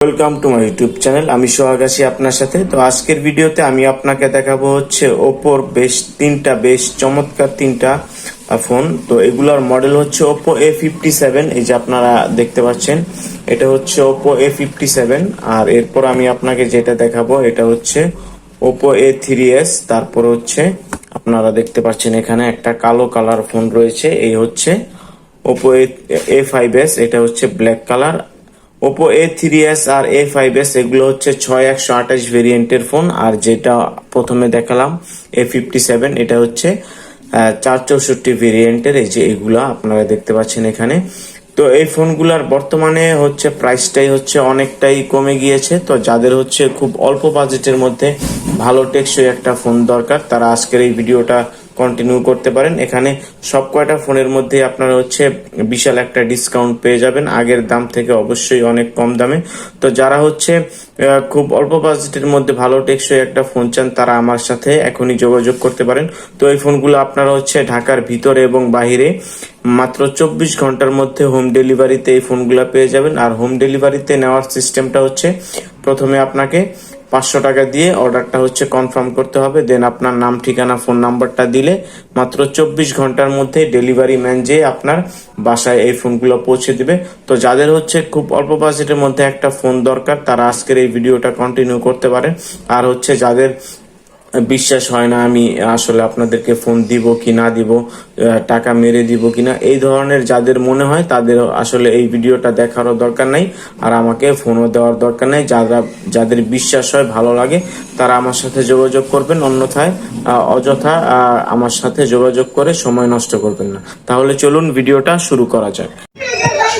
Welcome to my YouTube channel আমি সোহাগ আছি আপনার সাথে। তো আজকের ভিডিওতে আমি আপনাকে দেখাবো হচ্ছে ওপোর বেশ তিনটা, বেশ চমৎকার তিনটা ফোন তো এগুলোর মডেল হচ্ছে ওপো এ ফিফটি সেভেন এই যে আপনারা দেখতে পাচ্ছেন, এটা হচ্ছে ওপো এ ফিফটি সেভেন আর এরপর আমি আপনাকে যেটা দেখাবো, এটা হচ্ছে ওপো এ থ্রি এস তারপর হচ্ছে আপনারা দেখতে পাচ্ছেন এখানে একটা কালো কালার ফোন রয়েছে। এই হচ্ছে ওপো এ ফাইভ এস এটা হচ্ছে black colour Oppo A three S R A five S এগুলো হচ্ছে ছয় একশো আঠাশ ভেরিয়েন্টের ফোন আর যেটা প্রথমে দেখালাম এ ফিফটি সেভেন এটা হচ্ছে চার চৌষট্টি ভেরিয়েন্টের এই যে এগুলা আপনারা দেখতে পাচ্ছেন এখানে। তো এই ফোনগুলার বর্তমানে হচ্ছে প্রাইসটাই হচ্ছে অনেকটাই কমে গিয়েছে। তো যাদের হচ্ছে খুব অল্প বাজেটের মধ্যে ভালো টেকসই একটা ফোন দরকার, তারা আজকের এই ভিডিওটা কন্টিনিউ করতে পারেন। এখানে সব কয়টা ফোনের মধ্যে আপনারা হচ্ছে বিশাল একটা ডিসকাউন্ট পেয়ে যাবেন। আগের দাম থেকে অবশ্যই অনেক কম দামে। তো যারা হচ্ছে খুব অল্প বাজেটের মধ্যে ভালো টেকসই একটা ফোন চান, তারা আমার সাথে এখনই যোগাযোগ করতে পারেন। তো এই ফোনগুলো আপনারা হচ্ছে ঢাকার ভিতরে এবং বাহিরে মাত্র চব্বিশ ঘণ্টার মধ্যে হোম ডেলিভারিতে এই ফোনগুলো পেয়ে যাবেন। আর হোম ডেলিভারিতে নেওয়ার সিস্টেমটা হচ্ছে প্রথমে আপনাকে পাঁচশো টাকা দিয়ে অর্ডারটা হচ্ছে কনফার্ম করতে হবে। দেন আপনার নাম, ঠিকানা, ফোন নাম্বারটা দিলে মাত্র চব্বিশ ঘণ্টার মধ্যে ডেলিভারি ম্যান যে আপনার বাসায় এই ফোনগুলো পৌঁছে দিবে। তো যাদের হচ্ছে খুব অল্প বাজেটের মধ্যে একটা ফোন দরকার, তারা আজকের এই ভিডিওটা কন্টিনিউ করতে পারে আর হচ্ছে যাদের বিশ্বাস হয় না আমি আসলে আপনাদেরকে ফোন দিব কি না দিব টাকা মেরে দিব কি না, এই ধরনের যাদের মনে হয় তাদের আসলে এই ভিডিওটা দেখারও দরকার নাই, আর আমাকে ফোনও দেওয়ার দরকার নাই, যারা, যাদের বিশ্বাস হয় ভালো লাগে, তারা আমার সাথে যোগাযোগ করবেন, অন্যথায় অযথা আমার সাথে যোগাযোগ করে সময় নষ্ট করবেন না। তাহলে চলুন ভিডিওটা শুরু করা যাক।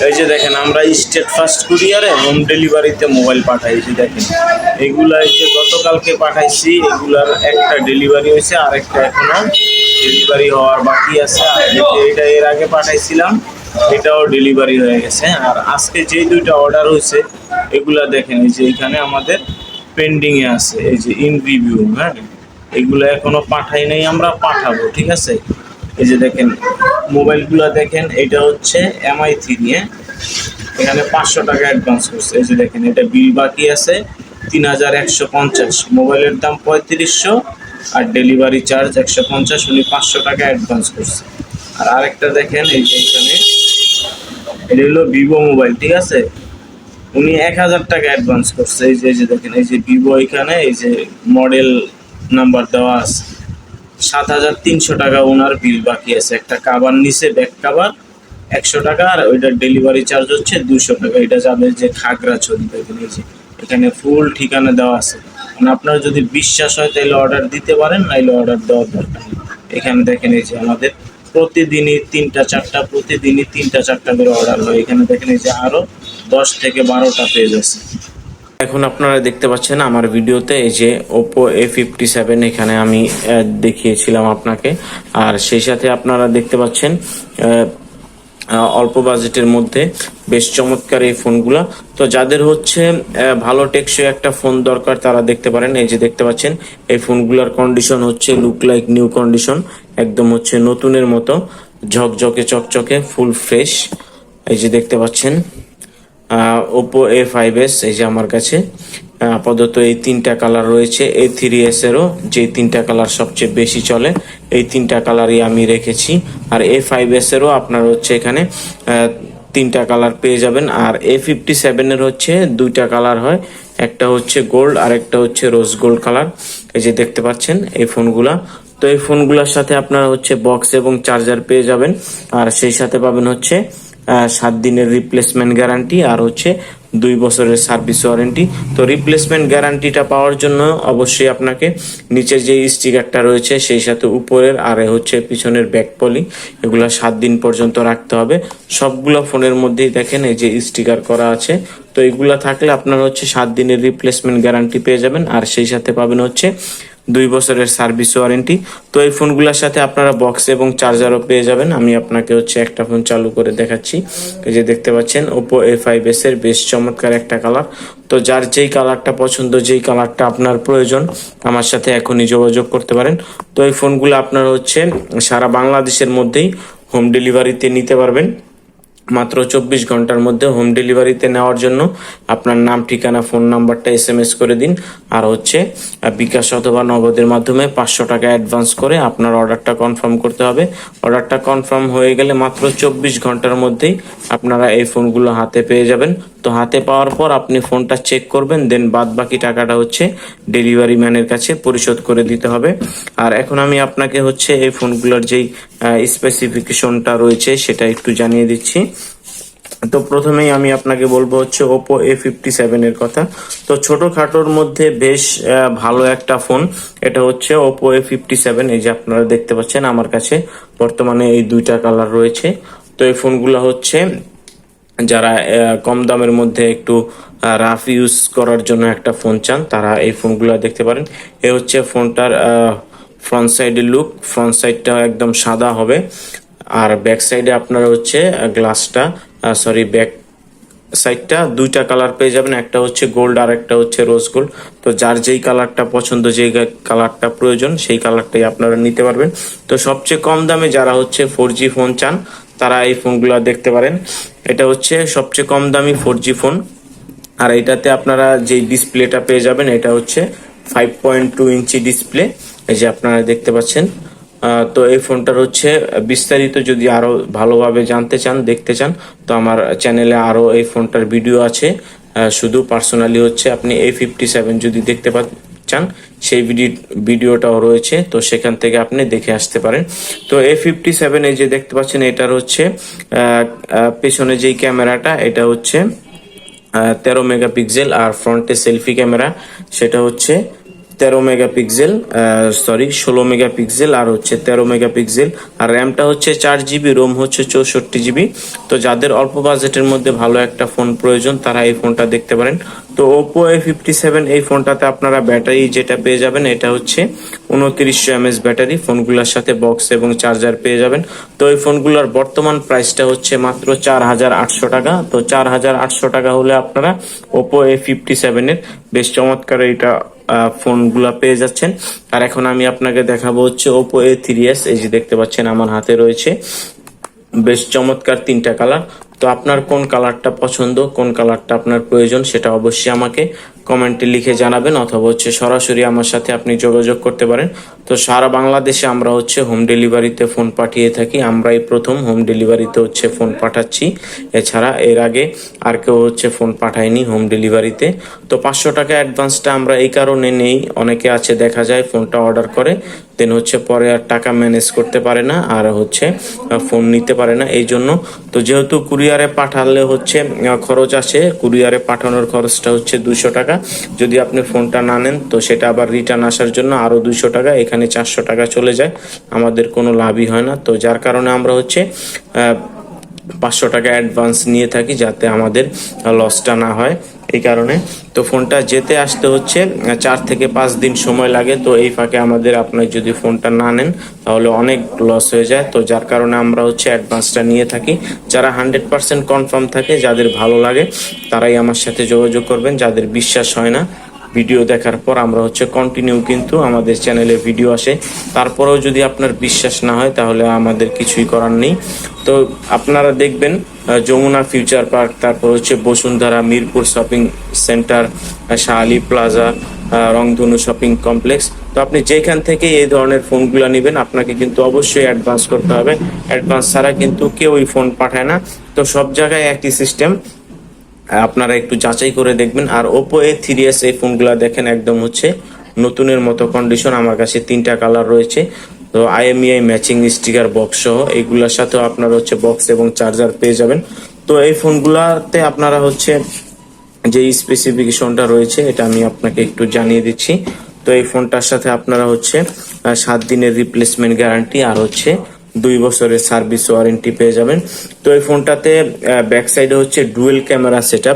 এই যে দেখেন, আমরা স্টেট ফার্স্ট কুরিয়ারে হোম ডেলিভারিতে মোবাইল পাঠাই এই যে দেখেন। এগুলা এই যে গতকালকে পাঠাইছি, এগুলার একটা ডেলিভারি হয়েছে, আর একটা এখনও ডেলিভারি হওয়ার বাকি আছে। আর এটা এর আগে পাঠাইছিলাম, এটাও ডেলিভারি হয়ে গেছে। আর আজকে যে দুইটা অর্ডার হয়েছে, এগুলা দেখেন, এই যে এখানে আমাদের পেন্ডিং এ আছে, এই যে ইন রিভিউ হ্যাঁ? এগুলো এখনও পাঠাই নাই, আমরা পাঠাবো, ঠিক আছে? এই যে দেখেন, মোবাইলগুলো দেখেন, এটা হচ্ছে এমআই থ্রি এখানে পাঁচশো টাকা অ্যাডভান্স করছে। এই যে দেখেন, এটা বিল বাকি আছে তিন হাজার একশো পঞ্চাশ। মোবাইলের দাম পঁয়ত্রিশশো আর ডেলিভারি চার্জ একশো পঞ্চাশ। উনি পাঁচশো টাকা অ্যাডভান্স করছে। আর আরেকটা দেখেন, এই যে এখানে, এটা হলো ভিভো মোবাইল, ঠিক আছে? উনি এক হাজার টাকা অ্যাডভান্স করছে। এই যে এই যে দেখেন, এই যে ভিভো এখানে, এই যে মডেল নাম্বার দেওয়া আছে। সাত হাজার তিনশো টাকা ওনার বিল বাকি আছে। একটা কাবার নিচে ব্যাক কাবার একশো টাকা, আর ওইটার ডেলিভারি চার্জ হচ্ছে দুশো টাকা। এটা যাবে যে খাগড়াছড়ি এই যে এখানে ফুল ঠিকানা দেওয়া আছে। মানে আপনার যদি বিশ্বাস হয়, তাহলে অর্ডার দিতে পারেন, নাইলে অর্ডার দেওয়ার দরকার এখানে দেখেন এই যে আমাদের প্রতিদিনই তিনটা, চারটা, প্রতিদিনই তিনটা, চারটা করে অর্ডার হয়। এখানে দেখেন এই যে আরও দশ থেকে বারোটা পেজ আছে। এখন আপনারা দেখতে পাচ্ছেন আমার ভিডিওতে এই যে ওপো এ ফিফটি সেভেন এখানে আমি দেখিয়েছিলাম আপনাকে। আর সেই সাথে আপনারা দেখতে পাচ্ছেন অল্প বাজেটের মধ্যে বেশ চমৎকার এই ফোনগুলা। তো যাদের হচ্ছে ভালো টেকসই একটা ফোন দরকার, তারা দেখতে পারেন। এই যে দেখতে পাচ্ছেন, এই ফোনগুলোর কন্ডিশন হচ্ছে লুক লাইক নিউ কন্ডিশন একদম হচ্ছে নতুনের মতো, ঝকঝকে চকচকে ফুল ফ্রেশ এই যে দেখতে পাচ্ছেন ওপো এ ফাইভ এস এই যে আমার কাছে আপাতত এই তিনটা কালার রয়েছে এ থ্রি এস এরও যে তিনটা কালার সবচেয়ে বেশি চলে, এই তিনটা কালারই আমি রেখেছি। আর এ ফাইভ এস এরও আপনার হচ্ছে এখানে তিনটা কালার পেয়ে যাবেন। আর এ ফিফটি সেভেনের হচ্ছে দুইটা কালার হয়, একটা হচ্ছে গোল্ড আর একটা হচ্ছে রোজ গোল্ড কালার এই যে দেখতে পাচ্ছেন এই ফোনগুলা তো এই ফোনগুলোর সাথে আপনারা হচ্ছে বক্স এবং চার্জার পেয়ে যাবেন। আর সেই সাথে পাবেন হচ্ছে সাত দিনের রিপ্লেসমেন্ট গ্যারান্টি আর হচ্ছে দুই বছরের সার্ভিস ওয়ারেন্টি তো রিপ্লেসমেন্ট গ্যারান্টিটা পাওয়ার জন্য অবশ্যই আপনাকে নিচের যে স্টিকারটা রয়েছে, সেই সাথে উপরের আর হচ্ছে পিছনের ব্যাক পলি এগুলো সাত দিন পর্যন্ত রাখতে হবে। সবগুলো ফোনের মধ্যেই দেখেন এই যে স্টিকার করা আছে। তো এগুলা থাকলে আপনার হচ্ছে সাত দিনের রিপ্লেসমেন্ট গ্যারান্টি পেয়ে যাবেন। আর সেই সাথে পাবেন হচ্ছে দুই বছরের সার্ভিস ওয়ারেন্টি। তো এই ফোনগুলোর সাথে আপনারা বক্স এবং চার্জারও পেয়ে যাবেন। আমি আপনাকে হচ্ছে একটা ফোন চালু করে দেখাচ্ছি। এই যে দেখতে পাচ্ছেন ওপো এ ফাইভ এস এর বেশ চমৎকার একটা কালার। তো যার যেই কালারটা পছন্দ, যেই কালারটা আপনার প্রয়োজন, আমার সাথে এখনই যোগাযোগ করতে পারেন। তো এই ফোনগুলো আপনার হচ্ছে সারা বাংলাদেশের মধ্যেই হোম ডেলিভারিতে নিতে পারবেন। মাত্র চব্বিশ ঘণ্টার মধ্যে হোম ডেলিভারিতে নেওয়ার জন্য আপনার নাম, ঠিকানা ফোন নাম্বারটা এস এম এস করে দিন। আর হচ্ছে বিকাশ অথবা নগদের মাধ্যমে পাঁচশো টাকা অ্যাডভান্স করে আপনার অর্ডারটা কনফার্ম করতে হবে। অর্ডারটা কনফার্ম হয়ে গেলে মাত্র চব্বিশ ঘণ্টার মধ্যেই আপনারা এই ফোনগুলো হাতে পেয়ে যাবেন। তো হাতে পাওয়ার পর আপনি ফোনটা চেক করবেন দেন বাদ বাকি টাকাটা হচ্ছে ডেলিভারি ম্যানের কাছে পরিশোধ করে দিতে হবে। আর এখন আমি আপনাকে হচ্ছে এই ফোনগুলোর যেই স্পেসিফিকেশনটা রয়েছে সেটা একটু জানিয়ে দিচ্ছি। তো প্রথমেই আমি আপনাকে বলব হচ্ছে ওপো এ ফিফটি সেভেন এর কথা। তো ছোটখাটোর মধ্যে বেশ ভালো একটা ফোন। এটা হচ্ছে ওপো এ ফিফটি সেভেন এই যে আপনারা দেখতে পাচ্ছেন, আমার কাছে বর্তমানে এই দুইটা কালার রয়েছে। তো এই ফোনগুলো হচ্ছে যারা কম দামের মধ্যে একটু রাফ ইউজ করার জন্য একটা ফোন চান, তারা এই ফোনগুলো দেখতে পারেন। এ হচ্ছে ফোনটার ফ্রন্ট সাইডের লুক ফ্রন্ট সাইডটা একদম সাদা হবে। আর ব্যাক সাইডে আপনার হচ্ছে গ্লাসটা সরি ব্যাক সাইডটা দুইটা কালার পেয়ে যাবেন। একটা হচ্ছে গোল্ড আর একটা হচ্ছে রোজ গোল্ড তো যার যেই কালারটা পছন্দ, যেই কালারটা প্রয়োজন, সেই কালারটাই আপনারা নিতে পারবেন। তো সবচেয়ে কম দামে যারা হচ্ছে ফোর ফোন চান তারা এই ফোনগুলো দেখতে পারেন। এটা হচ্ছে সবচেয়ে কম দামি ফোর জি ফোন আর এটাতে আপনারা যে ডিসপ্লেটা পেয়ে যাবেন, এটা হচ্ছে five point two inch display এই যে আপনারা দেখতে পাচ্ছেন। তো এই ফোনটার হচ্ছে বিস্তারিত যদি আরও ভালোভাবে জানতে চান, দেখতে চান, তো আমার চ্যানেলে আরও এই ফোনটার ভিডিও আছে। শুধু পার্সোনালি হচ্ছে আপনি এ ফিফটি সেভেন যদি দেখতে পা- চান, সেই ভিডিও ভিডিওটাও রয়েছে, তো সেখান থেকে আপনি দেখে আসতে পারেন। তো এ ফিফটি সেভেন এই যে দেখতে পাচ্ছেন, এটার হচ্ছে পেছনে যেই ক্যামেরাটা, এটা হচ্ছে তেরো মেগাপিক্সেল, আর ফ্রন্টে সেলফি ক্যামেরা, সেটা হচ্ছে তেরো মেগাপিক্সেল সরি ষোলো মেগাপিক্সেল, আর হচ্ছে তেরো মেগাপিক্সেল, আর র্যামটা হচ্ছে চার জিবি, রোম হচ্ছে চৌষট্টি জিবি। তো যাদের অল্প বাজেটের মধ্যে ভালো একটা ফোন প্রয়োজন, তারা এই ফোনটা দেখতে পারেন। তো ওপো এ ফিফটি সেভেন এই ফোনটাতে আপনারা ব্যাটারি যেটা পেয়ে যাবেন, এটা হচ্ছে উনত্রিশশো এমএস ব্যাটারি। ফোনগুলোর সাথে বক্স এবং চার্জার পেয়ে যাবেন। তো এই ফোনগুলোর বর্তমান প্রাইসটা হচ্ছে মাত্র চার হাজার আটশো টাকা। তো চার হাজার আটশো টাকা হলে আপনারা ওপো এ ফিফটি সেভেনের বেশ চমৎকার এইটা ফোনগুলা পেয়ে যাচ্ছেন। আর এখন আমি আপনাকে দেখাবো হচ্ছে ওপো এ থ্রি এস এই যে দেখতে পাচ্ছেন, আমার হাতে রয়েছে। বেশ চমৎকার তিনটা কালার তো আপনার কোন কালারটা পছন্দ কোন কালারটা আপনার প্রয়োজন সেটা অবশ্যই আমাকে কমেন্টে লিখে জানাবেন অথবা হচ্ছে সরাসরি আমার সাথে আপনি যোগাযোগ করতে পারেন। তো সারা বাংলাদেশে আমরা হচ্ছে হোম ডেলিভারিতে ফোন পাঠিয়ে থাকি। আমরাই প্রথম হোম ডেলিভারিতে হচ্ছে ফোন পাঠাচ্ছি। এছাড়া এর আগে আর কেউ হচ্ছে ফোন পাঠায়নি হোম ডেলিভারিতে তো পাঁচশো টাকা অ্যাডভান্সটা আমরা এই কারণে নেই। অনেকে আছে দেখা যায় ফোনটা অর্ডার করে দেন হচ্ছে পরে আর টাকা ম্যানেজ করতে পারে না আর হচ্ছে ফোন নিতে পারে না। এই জন্য তো যেহেতু কুরিয়ারে পাঠালে হচ্ছে খরচ আছে কুরিয়ারে পাঠানোর খরচটা হচ্ছে দুশো টাকা। যদি আপনি ফোনটা না নেন, তো সেটা আবার রিটার্ন আসার জন্য আরও দুশো টাকা, এখানে চারশো টাকা চলে যায়। আমাদের কোনো লাভই হয় না। তো যার কারণে আমরা হচ্ছে পাঁচশো টাকা অ্যাডভান্স নিয়ে থাকি যাতে আমাদের লসটা না হয় এই কারণে। তো ফোনটা যেতে আসতে হচ্ছে, চার থেকে পাঁচ দিন সময় লাগে। তো এই ফাঁকে আমাদের আপনার যদি ফোনটা না নেন, তাহলে অনেক লস হয়ে যায়। তো যার কারণে আমরা হচ্ছে অ্যাডভান্সটা নিয়ে থাকি। যারা হান্ড্রেড পার্সেন্ট কনফার্ম থাকে, যাদের ভালো লাগে, তারাই আমার সাথে যোগাযোগ করবেন। যাদের বিশ্বাস হয় না ভিডিও দেখার পর আমরা হচ্ছে কন্টিনিউ কিন্তু আমাদের চ্যানেলে ভিডিও আসে। তারপরেও যদি আপনার বিশ্বাস না হয়, তাহলে আমাদের কিছুই করার নেই। তো আপনারা দেখবেন যমুনা ফিউচার পার্ক তারপর হচ্ছে Bashundhara Mirpur shopping centre Shahali plaza Rangdhanu shopping complex তো আপনি যেখান থেকে এই ধরনের ফোনগুলো নেবেন, আপনাকে কিন্তু অবশ্যই অ্যাডভান্স করতে হবে। অ্যাডভান্স ছাড়া কিন্তু কেউ ওই ফোন পাঠায় না। তো সব জায়গায় একই সিস্টেম আপনারা একটু যাচাই করে দেখবেন। আর ওপো এ থ্রি এস এই ফোনগুলো দেখেন একদম হচ্ছে নতুনের মতো কন্ডিশন আমার কাছে তিনটা কালার রয়েছে। তো আইএমইআই ম্যাচিং স্টিকার বক্স সহ এইগুলোর সাথেও আপনারা হচ্ছে বক্স এবং চার্জার পেয়ে যাবেন। তো এই ফোনগুলাতে আপনারা হচ্ছে যে স্পেসিফিকেশনটা রয়েছে, এটা আমি আপনাকে একটু জানিয়ে দিচ্ছি। তো এই ফোনটার সাথে আপনারা হচ্ছে সাত দিনের রিপ্লেসমেন্ট গ্যারান্টি আর হচ্ছে দুই বছরের সার্ভিস ওয়ারেন্টি পেয়ে যাবেন। তো এই ফোনটাতে ব্যাক সাইডে হচ্ছে ডুয়েল ক্যামেরা সেট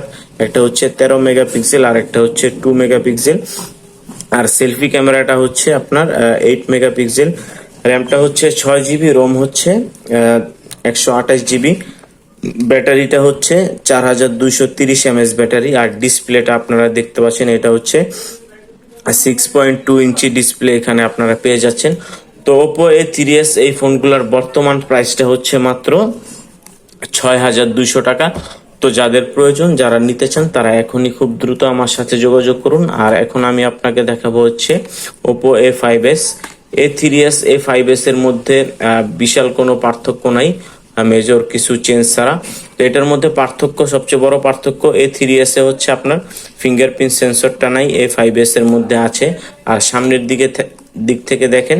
একটা হচ্ছে তেরো মেগাপিক্সেল আর একটা হচ্ছে টু মেগাপিক্সেল আর সেলফি ক্যামেরাটা হচ্ছে আপনার এইট মেগাপিক্সেল র্যামটা হচ্ছে ছয় জিবি রোম হচ্ছে একশো আঠাশ জিবি ব্যাটারিটা হচ্ছে চার হাজার দুইশো তিরিশ এমএস ব্যাটারি। আর ডিসপ্লেটা আপনারা দেখতে পাচ্ছেন, এটা হচ্ছে six point two inch display এখানে আপনারা পেয়ে যাচ্ছেন। তো ওপো এ থ্রি এস এই ফোনগুলোর বর্তমান প্রাইসটা হচ্ছে মাত্র ছয় হাজার দুইশো টাকা। তো যাদের প্রয়োজন, যারা নিতে চান, তারা এখনই খুব দ্রুত আমার সাথে যোগাযোগ করুন। আর এখন আমি আপনাকে দেখাবো হচ্ছে Oppo A five S A three S A five S এর মধ্যে বিশাল কোনো পার্থক্য নাই মেজর কিছু চেঞ্জ ছাড়া। তো এটার মধ্যে পার্থক্য, সবচেয়ে বড় পার্থক্য এ থ্রি এস এ হচ্ছে আপনার ফিঙ্গারপ্রিন্ট সেন্সরটা নাই এ ফাইভ এস এর মধ্যে আছে। আর সামনের দিকে দিক থেকে দেখেন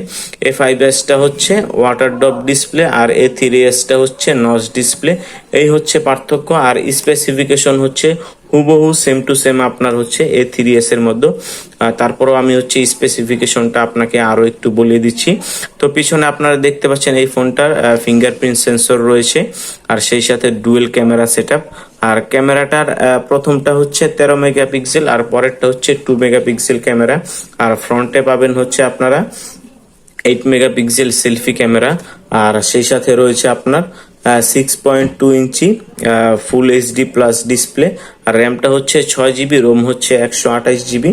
এ ফাইভ এসটা হচ্ছে ওয়াটার ড্রপ ডিসপ্লে আর এ থ্রি এসটা হচ্ছে নজ ডিসপ্লে এই হচ্ছে পার্থক্য আর স্পেসিফিকেশন হচ্ছে হুবহু সেম টু সেম আপনার হচ্ছে এ থ্রি এস এর মধ্যে। তারপরেও আমি হচ্ছে স্পেসিফিকেশনটা আপনাকে আরও একটু বলে দিচ্ছি। তো পিছনে আপনারা দেখতে পাচ্ছেন এই ফোনটার ফিঙ্গারপ্রিন্ট সেন্সর রয়েছে। আর সেই সাথে ডুয়েল ক্যামেরা সেটআপ আর ক্যামেরাটার প্রথমটা হচ্ছে তেরো মেগাপিক্সেল আর পরেরটা হচ্ছে টু মেগাপিক্সেল ক্যামেরা। আর ফ্রন্টে পাবেন হচ্ছে আপনারা এইট মেগাপিক্সেল সেলফি ক্যামেরা। আর সেই সাথে রয়েছে আপনার six point two inch full HD plus display আর র্যামটা হচ্ছে ছয় জিবি রোম হচ্ছে একশো আঠাইশ জিবি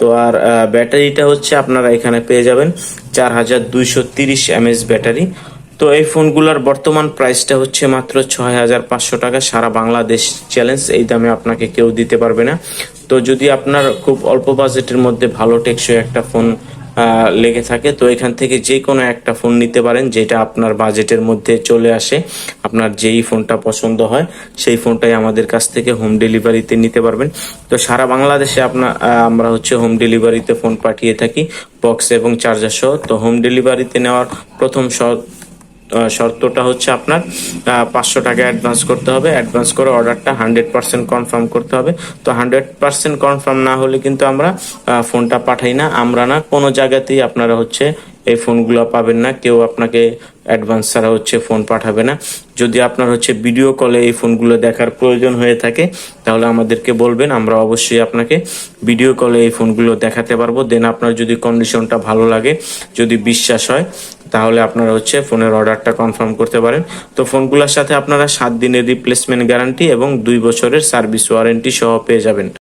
তো আর ব্যাটারিটা হচ্ছে আপনারা এখানে পেয়ে যাবেন চার হাজার দুইশো তিরিশ এমএস ব্যাটারি। তো এই ফোনগুলোর বর্তমান প্রাইসটা হচ্ছে মাত্র ছয় হাজার পাঁচশো টাকা। সারা বাংলাদেশ চ্যালেঞ্জ এই দামে আপনাকে কেউ দিতে পারবে না। তো যদি আপনার খুব অল্প বাজেটের মধ্যে ভালো টেকসই একটা ফোন লেগে থাকে, তো এখান থেকে যে কোনো একটা ফোন নিতে পারেন, যেটা আপনার বাজেটের মধ্যে চলে আসে। আপনার যেই ফোনটা পছন্দ হয়, সেই ফোনটাই আমাদের কাছ থেকে হোম ডেলিভারিতে নিতে পারবেন। তো সারা বাংলাদেশে আপনার আমরা হচ্ছে হোম ডেলিভারিতে ফোন পাঠিয়ে থাকি বক্স এবং চার্জার সহ। তো হোম ডেলিভারিতে নেওয়ার প্রথম শর্তটা হচ্ছে আপনার পাঁচশো টাকা অ্যাডভান্স করতে হবে অ্যাডভান্স করে অর্ডারটা হান্ড্রেড পার্সেন্ট কনফার্ম করতে হবে। তো হান্ড্রেড পার্সেন্ট কনফার্ম না হলে কিন্তু আমরা ফোনটা পাঠাই না, আমরা না, কোনো জায়গাতেই আপনারা হচ্ছে এই ফোনগুলো পাবেন না, কেউ আপনাকে অ্যাডভান্স ছাড়া হচ্ছে ফোন পাঠাবে না। যদি আপনার হচ্ছে ভিডিও কলে এই ফোনগুলো দেখার প্রয়োজন হয়ে থাকে, তাহলে আমাদেরকে বলবেন, আমরা অবশ্যই আপনাকে ভিডিও কলে এই ফোনগুলো দেখাতে পারব। দেন আপনার যদি কন্ডিশনটা ভালো লাগে, যদি বিশ্বাস হয় তাহলে আপনারা হচ্ছে ফোনের অর্ডারটা কনফার্ম করতে পারেন। তো ফোনগুলোর সাথে আপনারা সাত দিনের রিপ্লেসমেন্ট গ্যারান্টি এবং দুই বছরের সার্ভিস ওয়ারেন্টি সহ পেয়ে যাবেন।